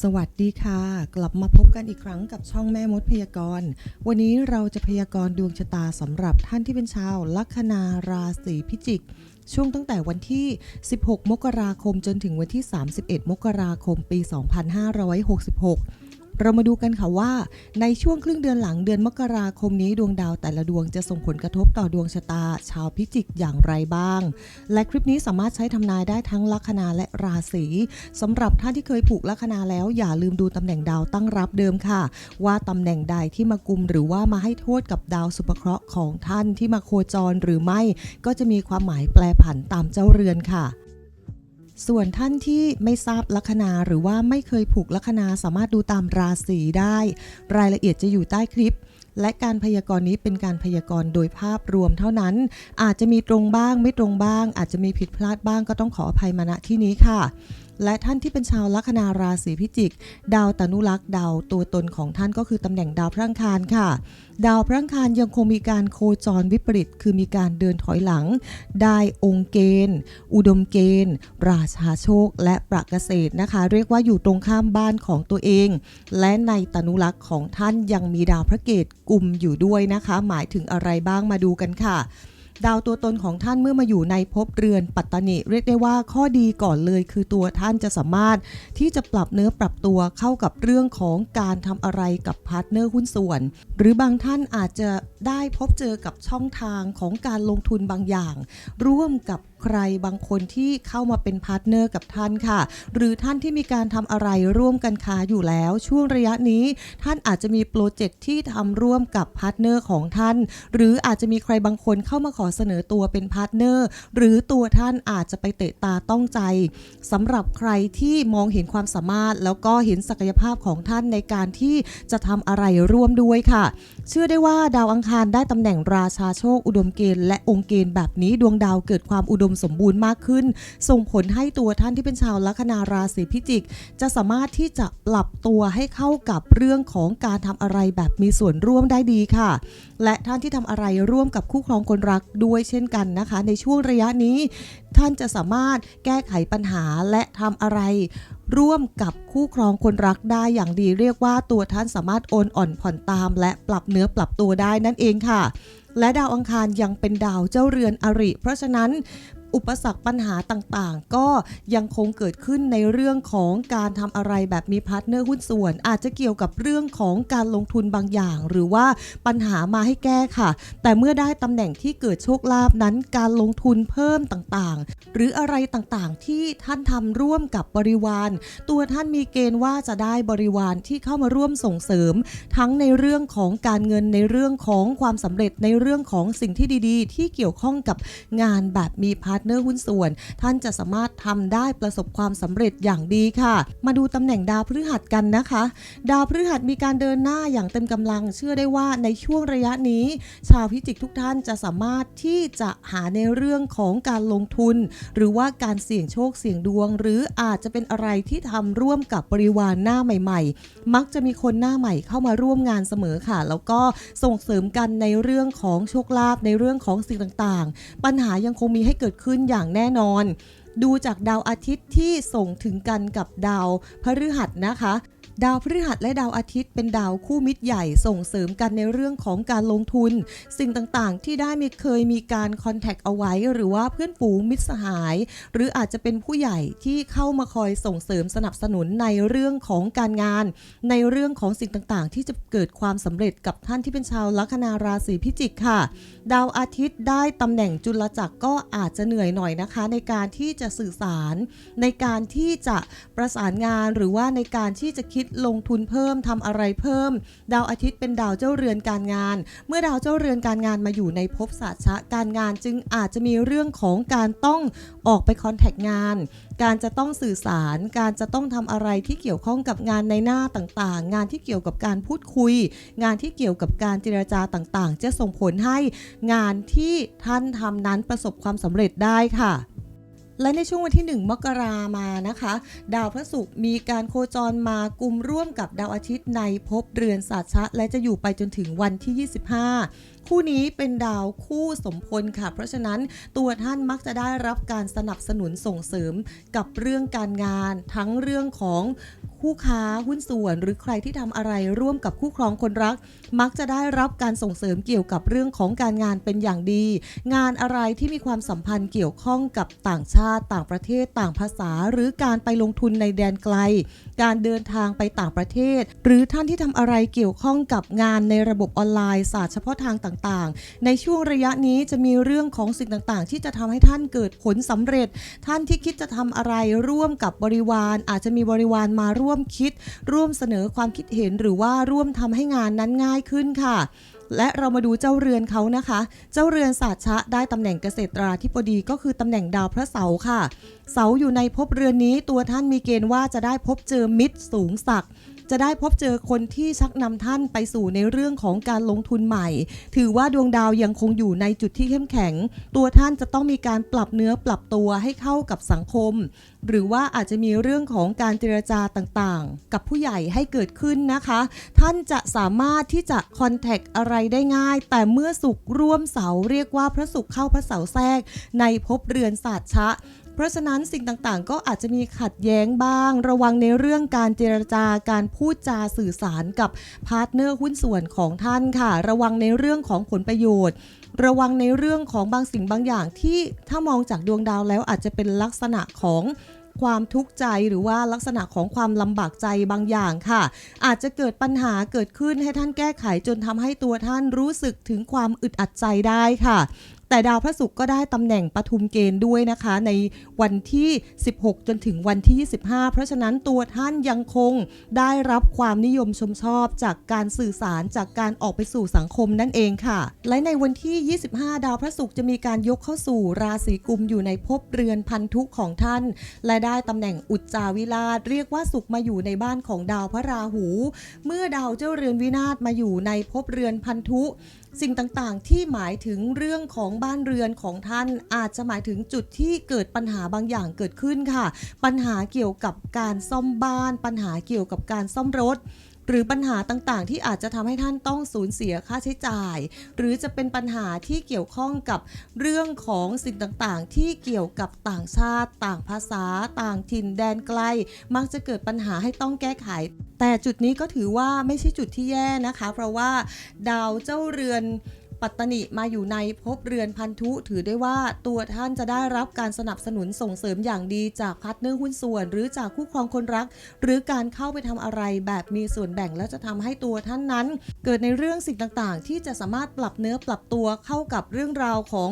สวัสดีค่ะ กลับมาพบกันอีกครั้งกับช่องแม่มดพยากรณ์ วันนี้เราจะพยากรณ์ดวงชะตาสำหรับท่านที่เป็นชาวลัคนาราศีพิจิก ช่วงตั้งแต่วันที่ 16 มกราคมจนถึงวันที่ 31 มกราคมปี 2566 เรามาดูกันค่ะว่า ในช่วงครึ่งเดือนหลังเดือนมกราคมนี้ดวงดาวแต่ละดวงจะส่งผลกระทบต่อดวงชะตา ชาวพิจิกอย่างไรบ้าง และคลิปนี้สามารถใช้ทำนายได้ทั้งลัคนาและราศีสำหรับท่านที่เคยผูกลัคนาแล้วอย่าลืมดูตำแหน่งดาวตั้งรับเดิมค่ะ ว่าตำแหน่งใดที่มากุมหรือว่ามาให้โทษกับดาวสุภเคราะห์ของท่านที่มาโคจรหรือไม่ ก็จะมีความหมายแปลผันตามเจ้าเรือนค่ะ ส่วนท่านที่ไม่ทราบลัคนาหรือว่าไม่เคยผูกลัคนาสามารถดูตามราศีได้ รายละเอียดจะอยู่ใต้คลิป และการพยากรณ์นี้เป็นการพยากรณ์โดยภาพรวมเท่านั้น อาจจะมีตรงบ้างไม่ตรงบ้าง อาจจะมีผิดพลาดบ้างก็ต้องขออภัยมาณที่นี้ค่ะ และท่านที่เป็นชาวลัคนาราศีพิจิก ดาวตนุรักษ์ดาวตัวตนของท่านก็คือตำแหน่งดาวพระอังคารค่ะ ดาวพระอังคารยังคงมีการโคจรวิปริต คือมีการเดินถอยหลัง ได้องค์เกณฑ์ อุดมเกณฑ์ ราชาโชค และประเกษตรนะคะ เรียกว่าอยู่ตรงข้ามบ้านของตัวเอง และในตนุรักษ์ของท่านยังมีดาวพระเกตกลุ่มอยู่ด้วยนะคะ หมายถึงอะไรบ้างมาดูกันค่ะ ดาวตัวตนของท่านเมื่อมาอยู่ในภพเรือนปัตตนิเรียกได้ว่าข้อดีก่อนเลยคือตัวท่านจะสามารถที่จะปรับเนื้อปรับตัวเข้ากับเรื่องของการทำอะไรกับพาร์ทเนอร์หุ้นส่วน หรือบางท่านอาจจะได้พบเจอกับช่องทางของการลงทุนบางอย่าง ร่วมกับ ใครบางคนที่เข้ามาเป็นพาร์ทเนอร์กับท่านค่ะ หรือท่านที่มีการทำอะไรร่วมกันค้าอยู่แล้ว ช่วงระยะนี้ท่านอาจจะมีโปรเจกต์ที่ทำร่วมกับพาร์ทเนอร์ของท่าน หรืออาจจะมีใครบางคนเข้ามาขอเสนอตัวเป็นพาร์ทเนอร์หรือตัวท่านอาจจะไปเตะตาต้องใจสำหรับใครที่มองเห็นความสามารถ แล้วก็เห็นศักยภาพของท่านในการที่จะทำอะไรร่วมด้วยค่ะ เชื่อได้ว่าดาวอังคารได้ตำแหน่งราชาโชคอุดมเกณฑ์และองค์เกณฑ์แบบนี้ดวงดาวเกิดความอุดมสมบูรณ์มากขึ้น ส่งผลให้ตัวท่านที่เป็นชาวลัคนาราศีพิจิก จะสามารถที่จะปรับตัวให้เข้ากับเรื่องของการทำอะไรแบบมีส่วนร่วมได้ดีค่ะ และท่านที่ทำอะไรร่วมกับคู่ครองคนรักด้วยเช่นกันนะคะ ในช่วงระยะนี้ ท่านจะสามารถแก้ไขปัญหาและทำอะไรร่วมกับคู่ครองคนรักได้อย่างดีเรียกว่าตัวท่านสามารถโอนอ่อนผ่อนตาม และปรับเนื้อปรับตัวได้นั่นเองค่ะ และดาวอังคารยังเป็นดาวเจ้าเรือนอริ เพราะฉะนั้น อุปสรรคปัญหาต่างๆ ก็ยังคงเกิดขึ้นในเรื่องของการทำอะไรแบบมีพาร์ทเนอร์หุ้นส่วน อาจจะเกี่ยวกับเรื่องของการลงทุนบางอย่าง หรือว่าปัญหามาให้แก้ค่ะ แต่เมื่อได้ตำแหน่งที่เกิดโชคลาภนั้นการลงทุนเพิ่มต่างๆ หรืออะไรต่างๆ ที่ท่านทำร่วมกับบริวาร ตัวท่านมีเกณฑ์ว่าจะได้บริวารที่เข้ามาร่วมส่งเสริม ทั้งในเรื่องของการเงินในเรื่องของความสำเร็จในเรื่องของสิ่งที่ดีๆ ที่เกี่ยวข้องกับงานแบบมีพาร์ทเนอร์หุ้นส่วน ท่านจะสามารถทำได้ประสบความสำเร็จอย่างดีค่ะ มาดูตำแหน่งดาวพฤหัสกันนะคะ ดาวพฤหัสมีการเดินหน้าอย่างเต็มกำลัง เชื่อได้ว่าในช่วงระยะนี้ ชาวพิจิกทุกท่านจะสามารถที่จะหาในเรื่องของการลงทุน หรือว่าการเสี่ยงโชคเสี่ยงดวง หรืออาจจะเป็นอะไรที่ทำร่วมกับบริวารหน้าใหม่ ๆ มักจะมีคนหน้าใหม่เข้ามาร่วมงานเสมอค่ะ แล้วก็ส่งเสริมกันในเรื่องของโชคลาภในเรื่องของสิ่งต่างๆ ปัญหายังคงมีให้เกิดขึ้นอย่างแน่นอน ดูจากดาวอาทิตย์ที่ส่งถึงกันกับดาวพฤหัสนะคะ ดาวพฤหัสและดาวอาทิตย์เป็นดาวคู่มิตรใหญ่ส่งเสริมกันในเรื่องของการลงทุน สิ่งต่างๆ ที่ได้มีเคยมีการคอนแทคเอาไว้ หรือว่าเพื่อนฝูงมิตรสหาย หรืออาจจะเป็นผู้ใหญ่ที่เข้ามาคอยส่งเสริมสนับสนุนในเรื่องของการงาน ในเรื่องของสิ่งต่างๆ ที่จะเกิดความสำเร็จกับท่านที่เป็นชาวลัคนาราศีพิจิกค่ะ ดาวอาทิตย์ได้ตำแหน่งจุลจักรก็อาจจะเหนื่อยหน่อยนะคะ ในการที่จะสื่อสาร ในการที่จะประสานงานหรือว่าในการที่จะคิดลงทุนเพิ่มทำอะไรเพิ่ม ดาวอาทิตย์เป็นดาวเจ้าเรือนการงาน เมื่อดาวเจ้าเรือนการงานมาอยู่ในภพศาสตร์ชะการงานจึงอาจจะมีเรื่องของการต้องออกไปคอนแทคงาน การจะต้องสื่อสาร การจะต้องทำอะไรที่เกี่ยวข้องกับงานในหน้าต่างๆ งานที่เกี่ยวกับการพูดคุย งานที่เกี่ยวกับการเจรจาต่างๆ จะส่งผลให้งานที่ท่านทำนั้นประสบความสำเร็จได้ค่ะ และในช่วงวันที่ 1 มกรามานะคะ ดาวพระศุกร์มีการโคจรมากุมร่วมกับดาวอาทิตย์ในภพเรือนศาสตร์ชะ และจะอยู่ไปจนถึงวันที่ 25คู่นี้เป็นดาวคู่สมพลค่ะ เพราะฉะนั้นตัวท่านมักจะได้รับการสนับสนุนส่งเสริมกับเรื่องการงาน ทั้งเรื่องของ คู่ค้าหุ้นส่วน หรือใครที่ทำอะไรร่วมกับคู่ครองคนรัก มักจะได้รับการส่งเสริมเกี่ยวกับเรื่องของการงานเป็นอย่างดี งานอะไรที่มีความสัมพันธ์เกี่ยวข้องกับต่างชาติ ต่างประเทศ ต่างภาษา หรือการไปลงทุนในแดนไกล การเดินทางไปต่างประเทศ หรือท่านที่ทำอะไรเกี่ยวข้องกับงานในระบบออนไลน์ศาสตร์เฉพาะทางต่างๆ ในช่วงระยะนี้จะมีเรื่องของสิ่งต่างๆ ที่จะทำให้ท่านเกิดผลสำเร็จ ท่านที่คิดจะทำอะไรร่วมกับบริวาร อาจจะมีบริวารมาร่วมมคิด ร่วมเสนอความคิดเห็นหรือว่าร่วมทำให้งานนั้นง่ายขึ้นค่ะและเรามาดูเจ้าเรือนเขานะคะ เจ้าเรือนศาสตร์ชะได้ตำแหน่งเกษตราธิบดีก็คือตำแหน่งดาวพระเสาร์ค่ะ เสาอยู่ในภพเรือนนี้ตัวท่านมีเกณฑ์ว่าจะได้พบเจอมิตรสูงศักดิ์ จะได้พบเจอคนที่ชักนำท่านไปสู่ในเรื่องของการลงทุนใหม่ ถือว่าดวงดาวยังคงอยู่ในจุดที่เข้มแข็ง ตัวท่านจะต้องมีการปรับเนื้อปรับตัวให้เข้ากับสังคม หรือว่าอาจจะมีเรื่องของการเจรจาต่างๆ กับผู้ใหญ่ให้เกิดขึ้นนะคะ ท่านจะสามารถที่จะคอนแทคอะไรได้ง่าย แต่เมื่อสุขร่วมเสาเรียกว่าพระสุขเข้าพระเสาแทรก ในภพเรือนศาสตร์ชะ เพราะฉะนั้นสิ่งต่างๆ ก็อาจจะมีขัดแย้งบ้าง ระวังในเรื่องการเจรจาการพูดจาสื่อสารกับพาร์ทเนอร์หุ้นส่วนของท่านค่ะ ระวังในเรื่องของผลประโยชน์ระวังในเรื่องของบางสิ่งบางอย่างที่ถ้ามองจากดวงดาวแล้วอาจจะเป็นลักษณะของความทุกข์ใจหรือว่าลักษณะของความลำบากใจบางอย่างค่ะ อาจจะเกิดปัญหาเกิดขึ้นให้ท่านแก้ไขจนทำให้ตัวท่านรู้สึกถึงความอึดอัดใจได้ค่ะ แต่ดาวพระศุกร์ก็ได้ตำแหน่งปทุมเกณฑ์ด้วยนะคะ ในวันที่ 16 จนถึงวันที่ 25 เพราะฉะนั้นตัวท่านยังคงได้รับความนิยมชมชอบจากการสื่อสารจากการออกไปสู่สังคมนั่นเองค่ะ และในวันที่ 25 ดาวพระศุกร์จะมีการยกเข้าสู่ราศีกุมอยู่ในภพเรือนพันธุของท่าน และได้ตำแหน่งอุจจาวิราชเรียกว่าสุขมาอยู่ในบ้านของดาวพระราหู เมื่อดาวเจ้าเรือนวินาศมาอยู่ในภพเรือนพันธุ สิ่งต่างๆ ที่หมายถึงเรื่องของบ้านเรือนของท่านอาจจะหมายถึงจุดที่เกิดปัญหาบางอย่างเกิดขึ้นค่ะ ปัญหาเกี่ยวกับการซ่อมบ้าน ปัญหาเกี่ยวกับการซ่อมรถ หรือปัญหาต่างๆ ที่อาจจะทำให้ท่านต้องสูญเสียค่าใช้จ่าย หรือจะเป็นปัญหาที่เกี่ยวข้องกับเรื่องของสิ่งต่างๆ ที่เกี่ยวกับต่างชาติ ต่างภาษา ต่างถิ่นแดนไกล มักจะเกิดปัญหาให้ต้องแก้ไข แต่จุดนี้ก็ถือว่าไม่ใช่จุดที่แย่นะคะ เพราะว่าดาวเจ้าเรือน ปัตตนิมาอยู่ในภพเรือนพันธุถือได้ว่าตัวท่านจะได้รับการสนับสนุนส่งเสริมอย่างดีจากพาร์ทเนอร์หุ้นส่วน หรือจากคู่ครองคนรัก หรือการเข้าไปทำอะไรแบบมีส่วนแบ่งแล้วจะทำให้ตัวท่านนั้น เกิดในเรื่องสิ่งต่างๆ ที่จะสามารถปรับเนื้อปรับตัวเข้ากับเรื่องราวของ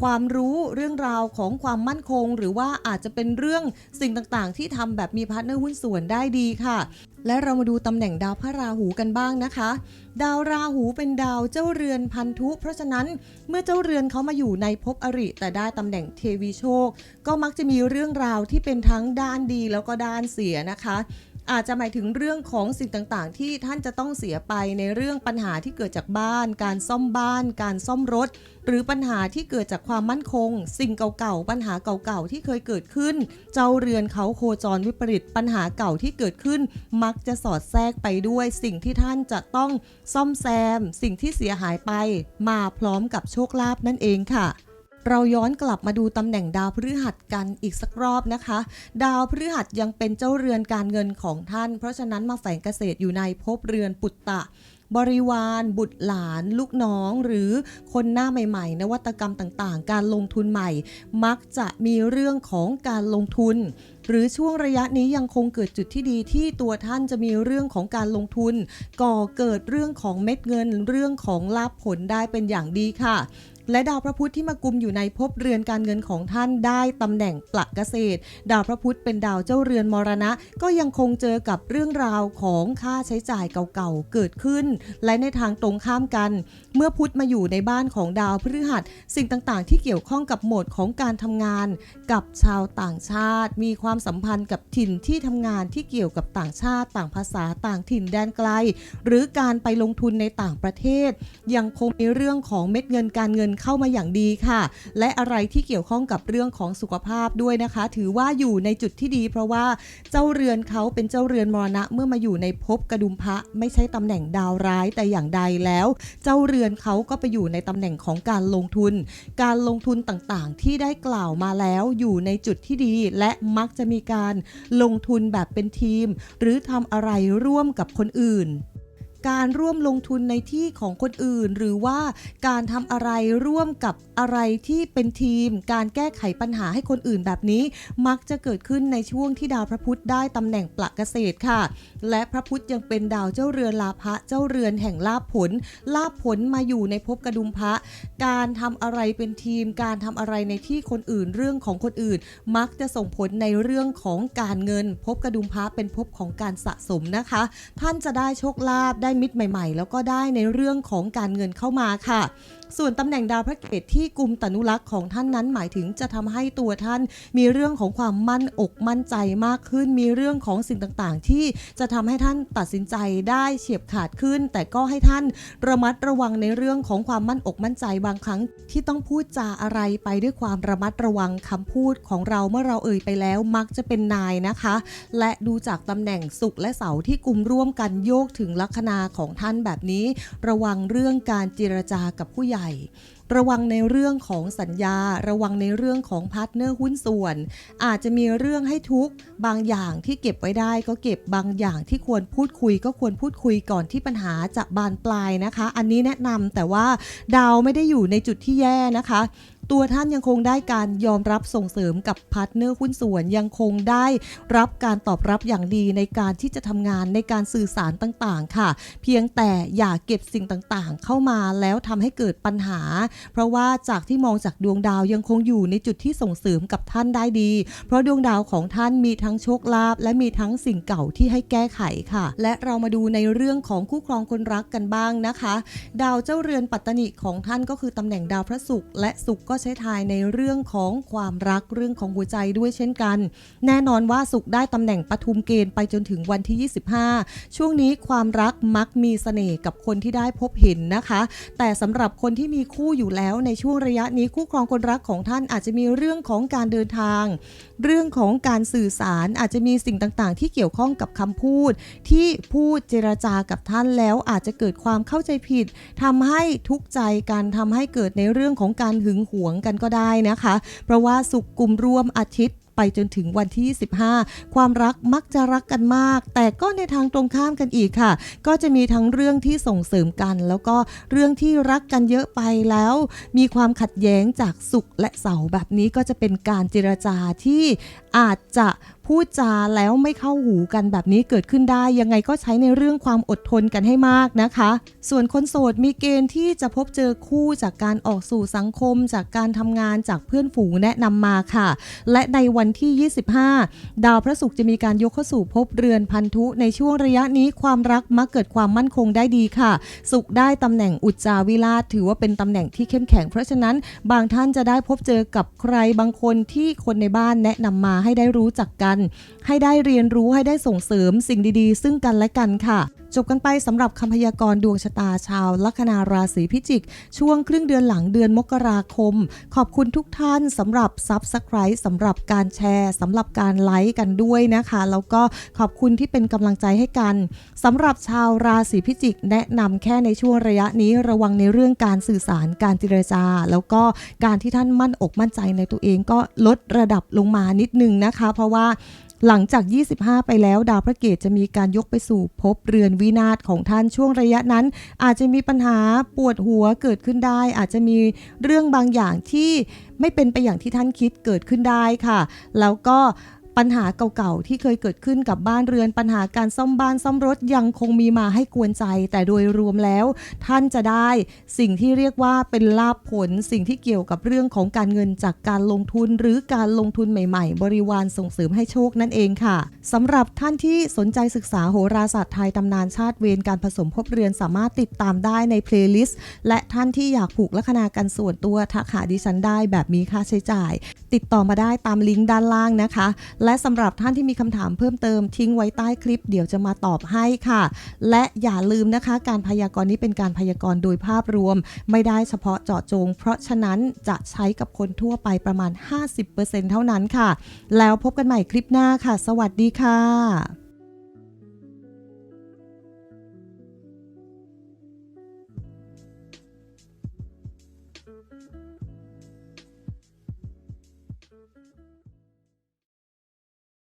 ความรู้เรื่องราวของความมั่นคง หรือว่าอาจจะเป็นเรื่องสิ่งต่างๆ ที่ทำแบบมีพาร์ทเนอร์หุ้นส่วนได้ดีค่ะ และเรามาดูตำแหน่งดาวพระราหูกันบ้างนะคะ ดาวราหูเป็นดาวเจ้าเรือนพันธุ เพราะฉะนั้นเมื่อเจ้าเรือนเขามาอยู่ในภพอริ แต่ได้ตำแหน่งเทวีโชค ก็มักจะมีเรื่องราวที่เป็นทั้งด้านดีแล้วก็ด้านเสียนะคะ อาจจะหมายถึงเรื่องของสิ่งต่างๆ ที่ท่านจะต้องเสียไปในเรื่องปัญหาที่เกิดจากบ้าน การซ่อมบ้าน การซ่อมรถ หรือปัญหาที่เกิดจากความมั่นคง สิ่งเก่าๆ ปัญหาเก่าๆ ที่เคยเกิดขึ้น เจ้าเรือนเขาโคจรวิปริตปัญหาเก่าที่เกิดขึ้น มักจะสอดแทรกไปด้วย สิ่งที่ท่านจะต้องซ่อมแซม สิ่งที่เสียหายไป มาพร้อมกับโชคลาภนั่นเองค่ะ เราย้อนกลับมาดูตำแหน่งดาวพฤหัสกันอีกสักรอบนะคะ ดาวพฤหัสยังเป็นเจ้าเรือนการเงินของท่าน เพราะฉะนั้นมาแฝงเกษตรอยู่ในภพเรือนปุตตะ บริวาร บุตรหลาน ลูกน้อง หรือคนหน้าใหม่ ๆ นวัตกรรมต่างๆ การลงทุนใหม่ มักจะมีเรื่องของการลงทุน หรือช่วงระยะนี้ยังคงเกิดจุดที่ดีที่ตัวท่านจะมีเรื่องของการลงทุน ก่อเกิดเรื่องของเม็ดเงิน เรื่องของลาภผลได้เป็นอย่างดีค่ะ และดาวพระพุธที่มากุมอยู่ในภพเรือนการเงินของท่านได้ตำแหน่งปลักเกษตร ดาวพระพุธเป็นดาวเจ้าเรือนมรณะ ก็ยังคงเจอกับเรื่องราวของค่าใช้จ่ายเก่าๆเกิดขึ้น และในทางตรงข้ามกัน เมื่อพุธมาอยู่ในบ้านของดาวพฤหัส สิ่งต่างๆ ที่เกี่ยวข้องกับโหมดของการทำงาน กับชาวต่างชาติ มีความสัมพันธ์กับถิ่นที่ทำงานที่เกี่ยวกับต่างชาติ ต่างภาษาต่างถิ่นแดนไกล หรือการไปลงทุนในต่างประเทศ ยังคงมีเรื่องของเม็ดเงินการเงินเข้ามาอย่างดีค่ะ และอะไรที่เกี่ยวข้องกับเรื่องของสุขภาพด้วยนะคะ ถือว่าอยู่ในจุดที่ดี เพราะว่าเจ้าเรือนเขาเป็นเจ้าเรือนมรณะเมื่อมาอยู่ในภพกระดุมพระไม่ใช่ตำแหน่งดาวร้ายแต่อย่างใดแล้ว เจ้าเรือนเขาก็ไปอยู่ในตำแหน่งของการลงทุน การลงทุนต่างๆ ที่ได้กล่าวมาแล้วอยู่ในจุดที่ดี และมักจะมีการลงทุนแบบเป็นทีม หรือทำอะไรร่วมกับคนอื่น การร่วมลงทุนในที่ของคนอื่น หรือว่าการทำอะไรร่วมกับอะไรที่เป็นทีม การแก้ไขปัญหาให้คนอื่นแบบนี้ มักจะเกิดขึ้นในช่วงที่ดาวพระพุธได้ตำแหน่งปลักเกษตรค่ะ และพระพุธยังเป็นดาวเจ้าเรือนลาภะเจ้าเรือนแห่งลาภผล ลาภผลมาอยู่ในภพกระดุมพระ การทำอะไรเป็นทีม การทำอะไรในที่คนอื่นเรื่องของคนอื่น มักจะส่งผลในเรื่องของการเงินภพกระดุมพระเป็นภพของการสะสมนะคะ ท่านจะได้โชคลาภได้ได้มิตรใหม่ ๆ แล้วก็ได้ในเรื่องของการเงินเข้ามาค่ะ ส่วนตำแหน่งดาวพระเกตที่กลุ่มตนุรักษ์ของท่านนั้นหมายถึงจะทำให้ตัวท่านมีเรื่องของความมั่นอกมั่นใจมากขึ้น มีเรื่องของสิ่งต่างๆ ที่จะทำให้ท่านตัดสินใจได้เฉียบขาดขึ้น แต่ก็ให้ท่านระมัดระวังในเรื่องของความมั่นอกมั่นใจบางครั้ง ที่ต้องพูดจาอะไรไปด้วยความระมัดระวังคำพูดของเราเมื่อเราเอ่ยไปแล้วมักจะเป็นนายนะคะ และดูจากตำแหน่งสุขและเสาร์ที่กลุ่มร่วมกันโยกถึงลัคนาของท่านแบบนี้ ระวังเรื่องการเจรจากับผู้ใหญ่ระวังในเรื่องของสัญญา ระวังในเรื่องของพาร์ทเนอร์หุ้นส่วน อาจจะมีเรื่องให้ทุกบางอย่างที่เก็บไว้ได้ก็เก็บบางอย่างที่ควรพูดคุยก็ควรพูดคุยก่อนที่ปัญหาจะบานปลายนะคะ อันนี้แนะนำแต่ว่าดาวไม่ได้อยู่ในจุดที่แย่นะคะ ตัวท่านยังคงได้การยอมรับส่งเสริมกับพาร์ทเนอร์หุ้นส่วนยังคงได้รับการตอบรับอย่างดีในการที่จะทำงานในการสื่อสารต่างๆ ค่ะ เพียงแต่อย่าเก็บสิ่งต่างๆ เข้ามาแล้วทำให้เกิดปัญหา เพราะว่าจากที่มองจากดวงดาวยังคงอยู่ในจุดที่ส่งเสริมกับท่านได้ดี เพราะดวงดาวของท่านมีทั้งโชคลาภและมีทั้งสิ่งเก่าที่ให้แก้ไขค่ะ และเรามาดูในเรื่องของคู่ครองคนรักกันบ้างนะคะ ดาวเจ้าเรือนปัตตนิของท่านก็คือตำแหน่งดาวพระศุกร์และศุกร์ก็ใช้ทายในเรื่องของความรักเรื่องของหัวใจด้วยเช่นกัน แน่นอนว่าศุกร์ได้ตำแหน่งปทุมเกณฑ์ไปจนถึงวันที่ 25 ช่วงนี้ความรักมักมีเสน่ห์กับคนที่ได้พบเห็นนะคะ แต่สำหรับคนที่มีคู่อยู่แล้วในช่วงระยะนี้คู่ครองคนรักของท่านอาจจะมีเรื่องของการเดินทาง เรื่องของการสื่อสารอาจจะมีสิ่งต่างๆ ที่เกี่ยวข้องกับคำพูด ที่พูดเจรจากับท่านแล้วอาจจะเกิดความเข้าใจผิดทำให้ทุกข์ใจการทำให้เกิดในเรื่องของการหึงหวงกันก็ได้นะคะ เพราะว่าสุกกลุ่มร่วมอาทิตย์ไปจนถึงวันที่ 15 ความรักมักจะรักกันมาก แต่ก็ในทางตรงข้ามกันอีกค่ะ ก็จะมีทั้งเรื่องที่ส่งเสริมกัน แล้วก็เรื่องที่รักกันเยอะไปแล้ว มีความขัดแย้งจากสุขและเสาแบบนี้ก็จะเป็นการเจรจาที่อาจจะ พูดจาแล้วไม่เข้าหูกันแบบนี้เกิดขึ้นได้ ยังไงก็ใช้ในเรื่องความอดทนกันให้มากนะคะ ส่วนคนโสดมีเกณฑ์ที่จะพบเจอคู่จากการออกสู่สังคม จากการทำงานจากเพื่อนฝูงแนะนำมาค่ะ และในวันที่ 25 ดาวพระศุกร์จะมีการยกเข้าสู่ภพเรือนพันธุในช่วงระยะนี้ความรักมักเกิดความมั่นคงได้ดีค่ะ สุขได้ตำแหน่งอุจจาวิราชถือว่าเป็นตำแหน่งที่เข้มแข็ง เพราะฉะนั้น บางท่านจะได้พบเจอกับใครบางคนที่คนในบ้านแนะนำมาให้ได้รู้จักกันให้ได้เรียนรู้ให้ได้ส่งเสริมสิ่งดีๆ ซึ่งกันและกันค่ะจบกันไปสำหรับคำพยากรณ์ดวงชะตาชาวลัคนาราศีพิจิก ช่วงครึ่งเดือนหลังเดือนมกราคม ขอบคุณทุกท่านสำหรับซับสไคร b ์สำหรับการแชร์สำหรับการไลค์กันด้วยนะคะ แล้วก็ขอบคุณที่เป็นกำลังใจให้กันสำหรับชาวราศีพิจิก แนะนำแค่ในช่วงระยะนี้ระวังในเรื่องการสื่อสารการเจรจา แล้วก็การที่ท่านมั่นอกมั่นใจในตัวเองก็ลดระดับลงมานิดนึงนะคะ เพราะว่า หลังจาก 25 ไปแล้วดาวพระเกตจะมีการยกไปสู่ภพเรือนวินาศของท่านช่วงระยะนั้น อาจจะมีปัญหาปวดหัวเกิดขึ้นได้ อาจจะมีเรื่องบางอย่างที่ไม่เป็นไปอย่างที่ท่านคิดเกิดขึ้นได้ค่ะ แล้วก็ ปัญหาเก่าๆที่เคยเกิดขึ้นกับบ้านเรือนปัญหาการซ่อมบ้านซ่อมรถยังคงมีมาให้กวนใจ แต่โดยรวมแล้ว ท่านจะได้สิ่งที่เรียกว่าเป็นลาภผลสิ่งที่เกี่ยวกับเรื่องของการเงินจากการลงทุนหรือการลงทุนใหม่ ๆ บริวารส่งเสริมให้โชคนั่นเองค่ะสำหรับท่านที่สนใจศึกษาโหราศาสตร์ไทยตำนานชาติเวรการผสมภพเรือนสามารถติดตามได้ในเพลย์ลิสต์และท่านที่อยากผูกลัคนากันส่วนตัวทักหาดิฉันได้แบบมีค่าใช้จ่าย ติดต่อมาได้ตามลิงก์ด้านล่างนะคะและสำหรับท่านที่มีคำถามเพิ่มเติมทิ้งไว้ใต้คลิป เดี๋ยวจะมาตอบให้ค่ะ และอย่าลืมนะคะ การพยากรณ์นี้เป็นการพยากรณ์โดยภาพรวม ไม่ได้เฉพาะเจาะจง เพราะฉะนั้นจะใช้กับคนทั่วไปประมาณ 50%เท่านั้นค่ะ แล้วพบกันใหม่คลิปหน้าค่ะ สวัสดีค่ะ